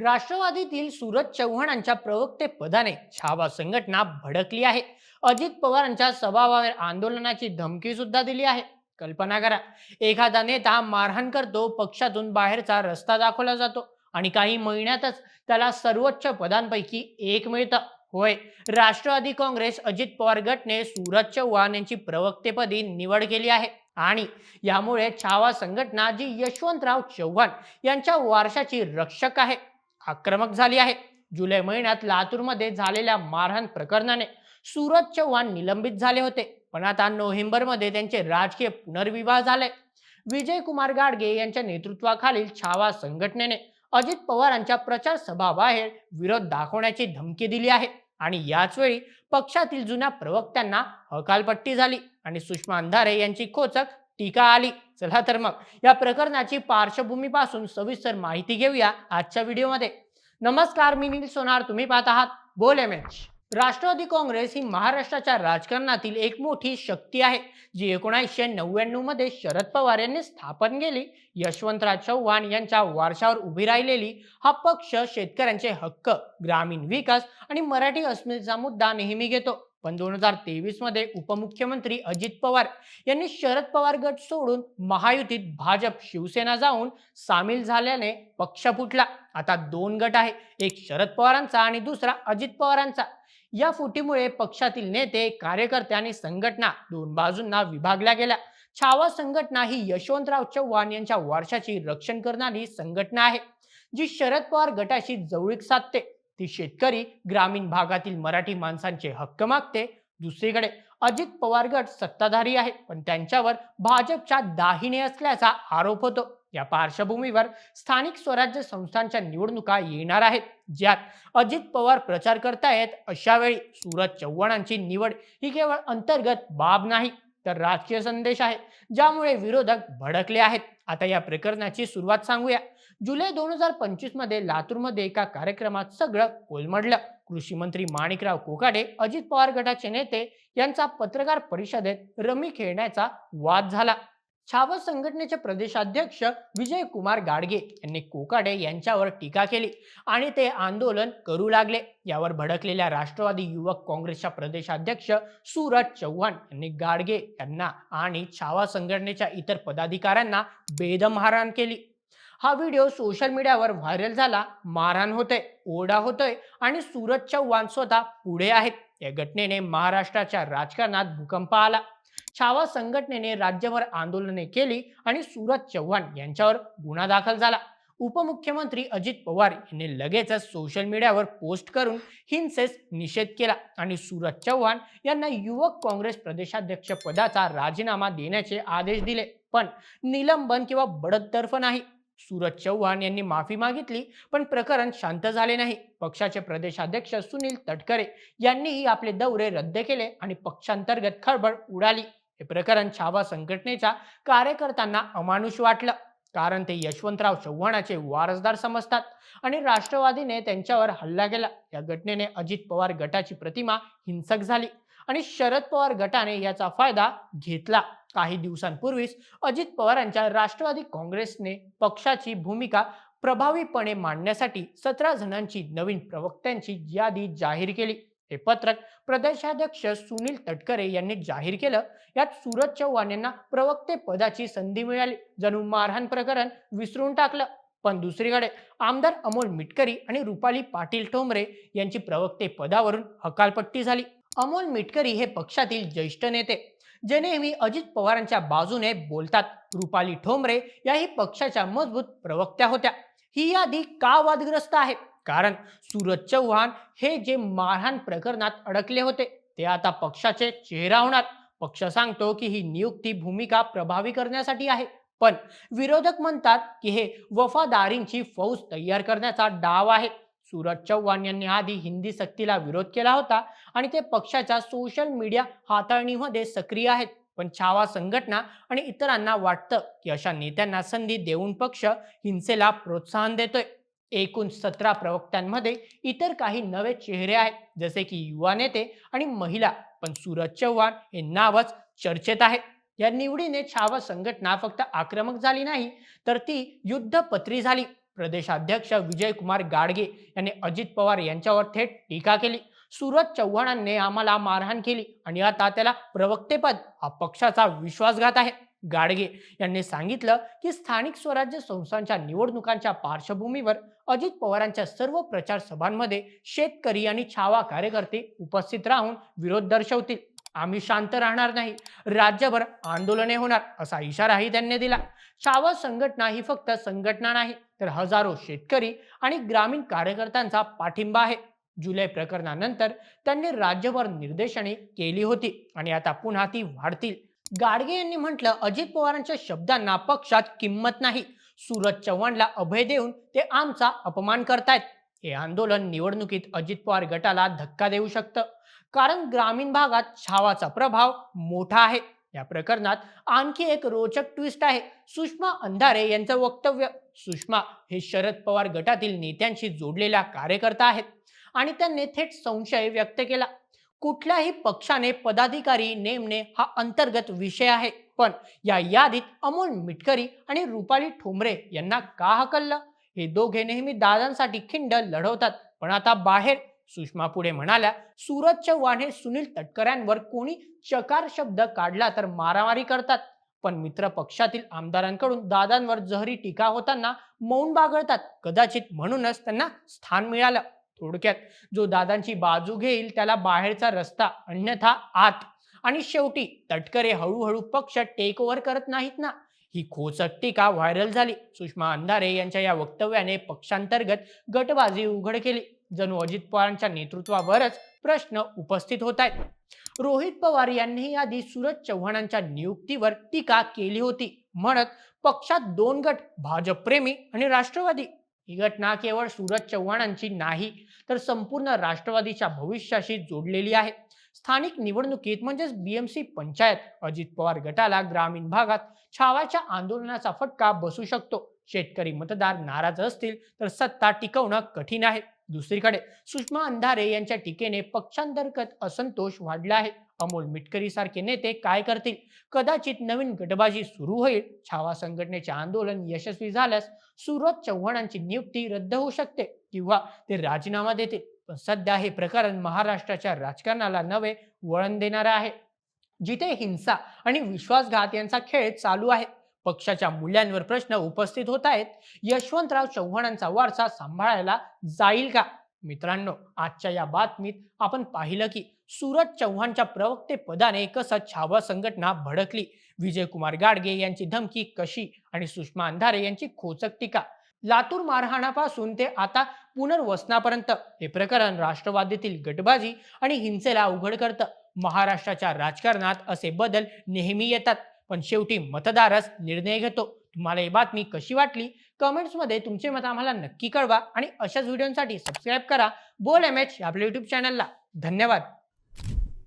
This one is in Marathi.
राष्ट्रवादीतील सूरज चव्हाणांच्या प्रवक्ते पदाने छावा संघटना भडकली आहे. अजित पवारांच्या स्वभावावर आंदोलनाची धमकी सुद्धा दिली आहे. कल्पना करा एखादा नेता मारहाण करतो पक्षातून बाहेरचा रस्ता दाखवला जातो आणि काही महिन्यातच त्याला सर्वोच्च पदांपैकी एक मिळतं. होय राष्ट्रवादी काँग्रेस अजित पवार गटने सूरज चव्हाण यांची प्रवक्तेपदी निवड केली आहे आणि यामुळे छावा संघटना जी यशवंतराव चव्हाण यांच्या वारशाची रक्षक आहे. आक्रमक झाली आहे. जुलै महिन्यात लातूरमध्ये झालेल्या मारहाण प्रकरणाने सूरज चव्हाण निलंबित झाले होते. पण आता नोव्हेंबरमध्ये त्यांचे राजकीय पुनर्विवाह झाले. विजय कुमार गाडगे यांच्या नेतृत्वाखालील छावा संघटनेने अजित पवारांच्या प्रचार सभाबाहेर विरोध दाखवण्याची धमकी दिली आहे. आणि याच वेळी पक्षातील जुन्या प्रवक्त्यांना हकालपट्टी झाली आणि सुषमा अंधारे यांची खोचक टीका आली. चला तर मग या प्रकरणाची पार्श्वभूमीपासून सविस्तर माहिती घेऊया आजच्या व्हिडिओमध्ये. नमस्कार मी नील सोनार तुम्ही पाहत आहात बोल एम एच. राष्ट्रवादी काँग्रेस ही महाराष्ट्राच्या राजकारणातील एक मोठी शक्ती आहे जी एकोणीसशे नव्याण्णवमध्ये शरद पवार यांनी स्थापन केली. यशवंतराव चव्हाण यांच्या वारशावर उभी राहिलेली हा पक्ष शेतकऱ्यांचे हक्क ग्रामीण विकास आणि मराठी अस्मितेचा मुद्दा नेहमी घेतो. पण दोन हजार तेवीसमध्ये उपमुख्यमंत्री अजित पवार यांनी शरद पवार गट सोडून महायुतीत भाजप शिवसेना जाऊन सामील झाल्याने पक्ष फुटला. आता दोन गट आहे एक शरद पवारांचा आणि दुसरा अजित पवारांचा. या फुटीमुळे पक्षातील नेते कार्यकर्ते आणि संघटना दोन बाजूंना विभागल्या गेल्या. छावा संघटना ही यशवंतराव चव्हाण यांच्या वारशाची रक्षण करणारी संघटना आहे जी शरद पवार गटाशी जवळीक साधते. ती शेतकरी ग्रामीण भागातील मराठी माणसांचे हक्क मागते दुसरीकडे अजित पवार गट सत्ताधारी आहे पण त्यांच्यावर भाजपच्या दाहिने असल्याचा आरोप होतो. या पार्श्वभूमीवर स्थानिक स्वराज्य संस्थांच्या निवडणुका येणार आहेत. ज्यात अजित पवार प्रचार करतायत अशा वेळी सूरज चव्हाणांची निवड ही केवळ अंतर्गत बाब नाही तर राजकीय संदेश आहे ज्यामुळे विरोधक भडकले आहेत. आता या प्रकरणाची सुरुवात सांगूया. जुलै दोन हजार पंचवीसमध्ये लातूरमध्ये एका कार्यक्रमात सगळं कोलमडलं. कृषी मंत्री माणिकराव कोकाडे अजित पवार गटाचे नेते यांचा पत्रकार परिषदेत रमी खेळण्याचा वाद झाला. छावा संघटनेचे प्रदेशाध्यक्ष विजय कुमार गाडगे यांनी कोकाडे यांच्यावर टीका केली आणि ते आंदोलन करू लागले. यावर भडकलेल्या राष्ट्रवादी युवक काँग्रेसच्या प्रदेशाध्यक्ष सूरज चव्हाण यांनी गाडगे यांना आणि छावा संघटनेच्या इतर पदाधिकाऱ्यांना बेदम मारहाण केली. हा व्हिडिओ सोशल मीडियावर व्हायरल झाला मारहाण होतोय ओरडा होतोय आणि सूरज चव्हाण स्वतः पुढे आहेत. या घटनेने महाराष्ट्राच्या राजकारणात भूकंप आला. छावा संघटनेने राज्यभर आंदोलने केली आणि सूरज चव्हाण यांच्यावर गुन्हा दाखल झाला. उपमुख्यमंत्री अजित पवार यांनी लगेचच सोशल मीडियावर पोस्ट करून हिंसेस निषेध केला आणि सूरज चव्हाण यांना युवक काँग्रेस प्रदेशाध्यक्ष पदाचा राजीनामा देण्याचे आदेश दिले. पण निलंबन किंवा बडतर्फ नाही. सूरज चव्हाण यांनी माफी मागितली पण प्रकरण शांत झाले नाही. पक्षाचे प्रदेशाध्यक्ष सुनील तटकरे यांनीही आपले दौरे रद्द केले आणि पक्षांतर्गत खळबळ उडाली. हे प्रकरण छावा संघटनेच्या कार्यकर्त्यांना अमानुष वाटलं कारण ते यशवंतराव चव्हाणाचे वारसदार समजतात आणि राष्ट्रवादीने त्यांच्यावर हल्ला केला. या घटनेने अजित पवार गटाची प्रतिमा हिंसक झाली आणि शरद पवार गटाने याचा फायदा घेतला. काही दिवसांपूर्वीच अजित पवारांच्या राष्ट्रवादी काँग्रेसने पक्षाची भूमिका प्रभावीपणे मांडण्यासाठी सतरा जणांची नवीन प्रवक्त्यांची यादी जाहीर केली. हे पत्रक प्रदेशाध्यक्ष सुनील तटकरे यांनी जाहीर केलं. यात सूरज चव्हाण यांना प्रवक्ते पदाची संधी मिळाली जणू मारहाण प्रकरण विसरून टाकलं. पण दुसरीकडे आमदार अमोल मिटकरी आणि रुपाली पाटील ठोंबरे यांची प्रवक्ते पदावरून हकालपट्टी झाली. अमोल मिटकरी हे पक्षातील ज्येष्ठ नेते. जे नेहमी अजित पवारांच्या बाजूने बोलतात. रुपाली ठोंबरे याही पक्षाच्या मजबूत प्रवक्त्या होत्या. ही यादी का वादग्रस्त आहे? कारण सूरज चव्हाण हे जे मारहाण प्रकरणात अडकले होते ते आता पक्षाचे चेहरा होणार. पक्ष सांगतो की ही नियुक्ती भूमिका प्रभावी करण्यासाठी आहे. पण विरोधक म्हणतात की हे वफादारींची फौज तयार करण्याचा डाव आहे. सूरज चव्हाण यांनी आधी हिंदी सक्तीला विरोध केला होता आणि ते पक्षाच्या सोशल मीडिया हाताळणीमध्ये सक्रिय आहेत. पण छावा संघटना आणि इतरांना वाटतं की अशा नेत्यांना संधी देऊन पक्ष हिंसेला प्रोत्साहन देतोय. एकूण सतरा प्रवक्त्यांमध्ये इतर काही नवे चेहरे आहेत जसे की युवा नेते आणि महिला. पण सूरज चव्हाण हे नावच चर्चेत आहे या निवडीने छावा संघटना फक्त आक्रमक झाली नाही तर ती युद्धपत्री झाली. प्रदेशाध्यक्ष विजयकुमार गाडगे यांनी अजित पवार यांच्यावर थेट टीका केली. सूरज चव्हाणांनी आम्हाला मारहाण केली आणि आता त्याला प्रवक्तेपद हा पक्षाचा विश्वासघात आहे. गाडगे यांनी सांगितलं की स्थानिक स्वराज्य संस्थांच्या निवडणुकांच्या पार्श्वभूमीवर अजित पवारांच्या सर्व प्रचार सभांमध्ये शेतकरी आणि छावा कार्यकर्ते उपस्थित राहून विरोध दर्शवतील. आम्ही शांत राहणार नाही. राज्यभर आंदोलने होणार असा इशाराही त्यांनी दिला. छावा संघटना ही फक्त संघटना नाही तर हजारो शेतकरी आणि ग्रामीण कार्यकर्त्यांचा पाठिंबा आहे. जुलै प्रकरणानंतर त्यांनी राज्यभर निर्देशने केली होती आणि आता पुन्हा ती वाढतील. गाडगे यांनी म्हटलं अजित पवारांच्या शब्दांना पक्षात किंमत नाही. सूरज चव्हाणला अभय देऊन ते आमचा अपमान करतायत. हे आंदोलन निवडणुकीत अजित पवार गटाला धक्का देऊ शकतं. कारण ग्रामीण भागात छावाचा प्रभाव मोठा आहे. या प्रकरणात आणखी एक रोचक ट्विस्ट आहे. सुषमा अंधारे यांचं वक्तव्य सुषमा हे शरद पवार गटातील नेत्यांशी जोडलेल्या कार्यकर्ता आहेत आणि त्यांनी थेट संशय व्यक्त केला. कुठल्याही पक्षाने पदाधिकारी नेमणे हा अंतर्गत विषय आहे. पण या यादीत अमोल मिटकरी आणि रुपाली ठोंबरे यांना का हकललं? हे दोघे नेहमी दादांसाठी खिंड लढवतात. पण आता बाहेर सुषमा पुढे म्हणाल्या सूरज चव्हाण हे सुनील तटकऱ्यांवर कोणी चकार शब्द काढला तर मारामारी करतात. पण मित्र पक्षातील आमदारांकडून दादांवर जहरी टीका होताना मौन बागळतात. कदाचित म्हणूनच त्यांना स्थान मिळालं. थोडक्यात जो दादांची बाजू घेईल त्याला बाहेरचा रस्ता अन्यथा आत. आणि शेवटी तटकरे हळूहळू पक्ष टेक ओव्हर करत नाहीत ना. ही खोचक टीका व्हायरल झाली. सुषमा अंधारे यांच्या या वक्तव्याने पक्षांतर्गत गटबाजी उघड केली. जणू अजित पवारांच्या नेतृत्वावरच प्रश्न उपस्थित होत आहेत. रोहित पवार यांनीही आधी सूरज चव्हाणांच्या नियुक्तीवर टीका केली होती. म्हणत पक्षात दोन गट भाजपप्रेमी आणि राष्ट्रवादी. ही घटना केवळ सूरज चव्हाणांची नाही तर संपूर्ण राष्ट्रवादीच्या भविष्याशी जोडलेली आहे. स्थानिक निवडणुकीत म्हणजेच बीएमसी पंचायत अजित पवार गटाला ग्रामीण भागात छावाच्या आंदोलनाचा फटका बसू शकतो. शेतकरी मतदार नाराज असतील तर सत्ता टिकवणं कठीण आहे. दुसरीकडे सुषमा अंधारे यांच्या टीकेने पक्षांतर्गत असंतोष वाढला आहे. अमोल मिटकरी सारखे नेते काय करतील? कदाचित नवीन गटबाजी सुरू होईल. छावा संघटनेचे आंदोलन यशस्वी झाल्यास सुरत चव्हाणांची नियुक्ती रद्द होऊ शकते किंवा ते राजीनामा देतील. पण सध्या हे प्रकरण महाराष्ट्राच्या राजकारणाला नवे वळण देणार आहे. जिथे हिंसा आणि विश्वासघात यांचा खेळ चालू आहे. पक्षाच्या मूल्यांवर प्रश्न उपस्थित होत आहेत. यशवंतराव चव्हाणांचा वारसा सांभाळायला जाईल का? मित्रांनो आजच्या या बातमीत आपण पाहिलं की सूरज चव्हाणच्या प्रवक्ते पदाने कसं छावा संघटना भडकली. विजयकुमार गाडगे यांची धमकी कशी आणि सुषमा अंधारे यांची खोचक टीका. लातूर मारहाणापासून ते आता पुनर्वसनापर्यंत हे प्रकरण राष्ट्रवादीतील गटबाजी आणि हिंसेला उघड करतं. महाराष्ट्राच्या राजकारणात असे बदल नेहमी येतात. पण शेवटी मतदारच निर्णय घेतो. तुम्हाला ही बातमी कशी वाटली? कमेंट्समध्ये तुमचे मत आम्हाला नक्की कळवा आणि अशाच व्हिडिओसाठी सबस्क्राईब करा. बोल एम एच आपल्या युट्यूब चॅनलला धन्यवाद.